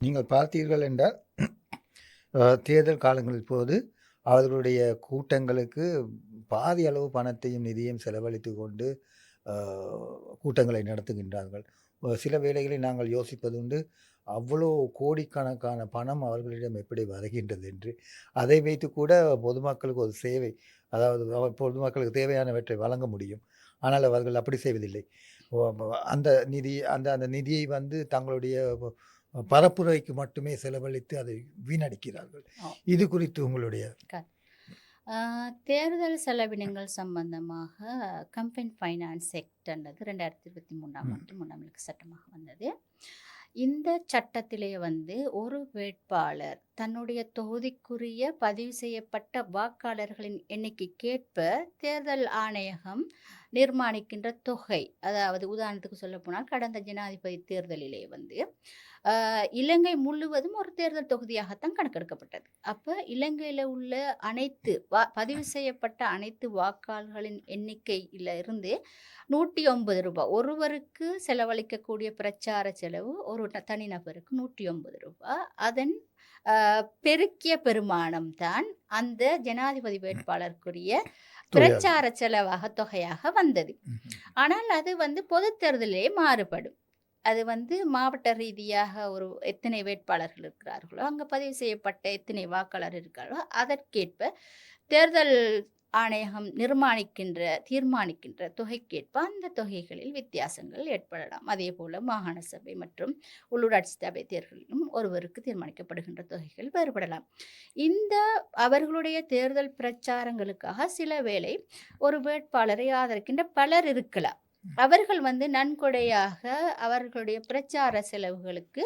நீங்கள் பார்த்தீர்கள் என்றால் தேர்தல் காலங்களில் போது அவர்களுடைய கூட்டங்களுக்கு பாதி அளவு பணத்தையும் நிதியையும் செலவழித்து கொண்டு கூட்டங்களை நடத்துகின்றார்கள். சில வேளைகளில் நாங்கள் யோசிப்பதுண்டு அவ்வளோ கோடிக்கணக்கான பணம் அவர்களிடம் எப்படி வருகின்றது என்று. அதை வைத்து கூட பொதுமக்களுக்கு ஒரு சேவை அதாவது பொதுமக்களுக்கு தேவையானவற்றை வழங்க முடியும். ஆனால் அவர்கள் அப்படி செய்வதில்லை. அந்த நிதி அந்த அந்த நிதியை வந்து தங்களுடைய பரப்புரைக்கு மட்டுமே செலவழித்து அதை வீணடிக்கிறார்கள். இது குறித்து உங்களுடைய தேர்தல் செலவினங்கள் சம்பந்தமாக கம்பெனி ஃபைனான்ஸ் செக்டர்ன்றது ரெண்டாயிரத்தி இருபத்தி மூணாம். ஆண்டு மூணாம் சட்டமாக வந்தது இந்த சட்டத்திலே வந்து ஒரு வேட்பாளர் தன்னுடைய தொகுதிக்குரிய பதிவு செய்யப்பட்ட வாக்காளர்களின் எண்ணிக்கைக்கேற்ப தேர்தல் ஆணையகம் நிர்மாணிக்கின்ற தொகை. அதாவது உதாரணத்துக்கு சொல்ல போனால் கடந்த ஜனாதிபதி தேர்தலிலே வந்து இலங்கை முழுவதும் ஒரு தேர்தல் தொகுதியாகத்தான் கணக்கெடுக்கப்பட்டது. அப்போ இலங்கையில் உள்ள அனைத்து வா பதிவு செய்யப்பட்ட அனைத்து வாக்காளர்களின் எண்ணிக்கையில் இருந்து நூற்றி ஒன்பது ரூபாய் ஒருவருக்கு செலவழிக்கக்கூடிய பிரச்சார செலவு ஒரு தனிநபருக்கு நூற்றி ஒன்பது ரூபாய் அதன் பெருக்கிய பெருமானம் தான் அந்த ஜனாதிபதி வேட்பாளருக்குரிய பிரச்சார செலவாக தொகையாக வந்தது. ஆனால் அது வந்து பொது தேர்தலிலே மாறுபடும். அது வந்து மாவட்ட ரீதியாக ஒரு எத்தனை வேட்பாளர்கள் இருக்கிறார்களோ அங்கே பதிவு செய்யப்பட்ட எத்தனை வாக்காளர் இருக்கார்களோ அதற்கேற்ப தேர்தல் ஆணையகம் நிர்மாணிக்கின்ற தீர்மானிக்கின்ற தொகைக்கேற்ப அந்த தொகைகளில் வித்தியாசங்கள் ஏற்படலாம். அதே போல மாகாண சபை மற்றும் உள்ளூராட்சி சபை தேர்தலிலும் ஒருவருக்கு தீர்மானிக்கப்படுகின்ற தொகைகள் வேறுபடலாம். இந்த அவர்களுடைய தேர்தல் பிரச்சாரங்களுக்காக சில வேளை ஒரு வேட்பாளரை ஆதரிக்கின்ற பலர் இருக்கலாம். அவர்கள் வந்து நன்கொடையாக அவர்களுடைய பிரச்சார செலவுகளுக்கு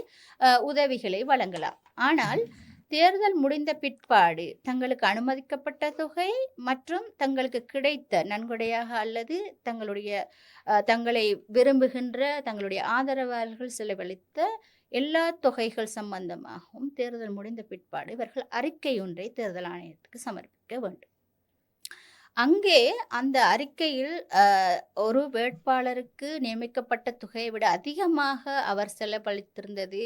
உதவிகளை வழங்கலாம். ஆனால் தேர்தல் முடிந்த பிற்பாடு தங்களுக்கு அனுமதிக்கப்பட்ட தொகை மற்றும் தங்களுக்கு கிடைத்த நன்கொடையாக அல்லது தங்களுடைய தங்களை விரும்புகின்ற தங்களுடைய ஆதரவாளர்கள் செலவழித்த எல்லா தொகைகள் சம்பந்தமாகவும் தேர்தல் முடிந்த பிற்பாடு இவர்கள் அறிக்கை ஒன்றை தேர்தல் ஆணையத்துக்கு சமர்ப்பிக்க வேண்டும். அங்கே அந்த அறிக்கையில் அஹ், ஒரு வேட்பாளருக்கு நியமிக்கப்பட்ட தொகையை விட அதிகமாக அவர் செலவழித்திருந்தது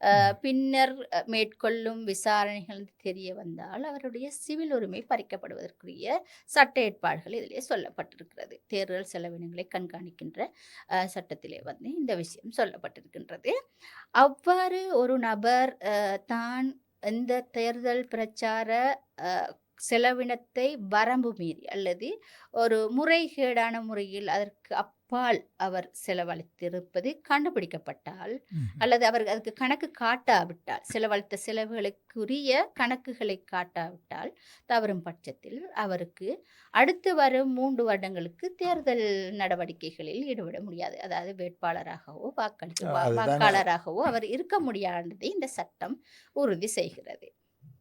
அஹ், பின்னர் அஹ், மேற்கொள்ளும் விசாரணைகள் தெரிய வந்தால் அவருடைய சிவில் உரிமை பறிக்கப்படுவதற்குரிய சட்ட ஏற்பாடுகள் இதிலே சொல்லப்பட்டிருக்கிறது. தேர்தல் செலவினங்களை கண்காணிக்கின்ற அஹ், சட்டத்திலே வந்து இந்த விஷயம் சொல்லப்பட்டிருக்கின்றது. அவ்வாறு ஒரு நபர் அஹ், தான் இந்த தேர்தல் பிரச்சார அஹ், செலவினத்தை வரம்பு மீறி அல்லது ஒரு முறைகேடான முறையில் அதற்கு அப்பால் அவர் செலவழித்திருப்பது கண்டுபிடிக்கப்பட்டால் அல்லது அவர் அதுக்கு கணக்கு காட்டாவிட்டால் செலவழித்த செலவுகளுக்குரிய கணக்குகளை காட்டாவிட்டால் தவறும் பட்சத்தில் அவருக்கு அடுத்து வரும் மூன்று வருடங்களுக்கு தேர்தல் நடவடிக்கைகளில் ஈடுபட முடியாது. அதாவது வேட்பாளராகவோ வாக்களிக்க வா- அதுதான். வாக்காளராகவோ அவர் இருக்க முடியாததை இந்த சட்டம் உறுதி செய்கிறது.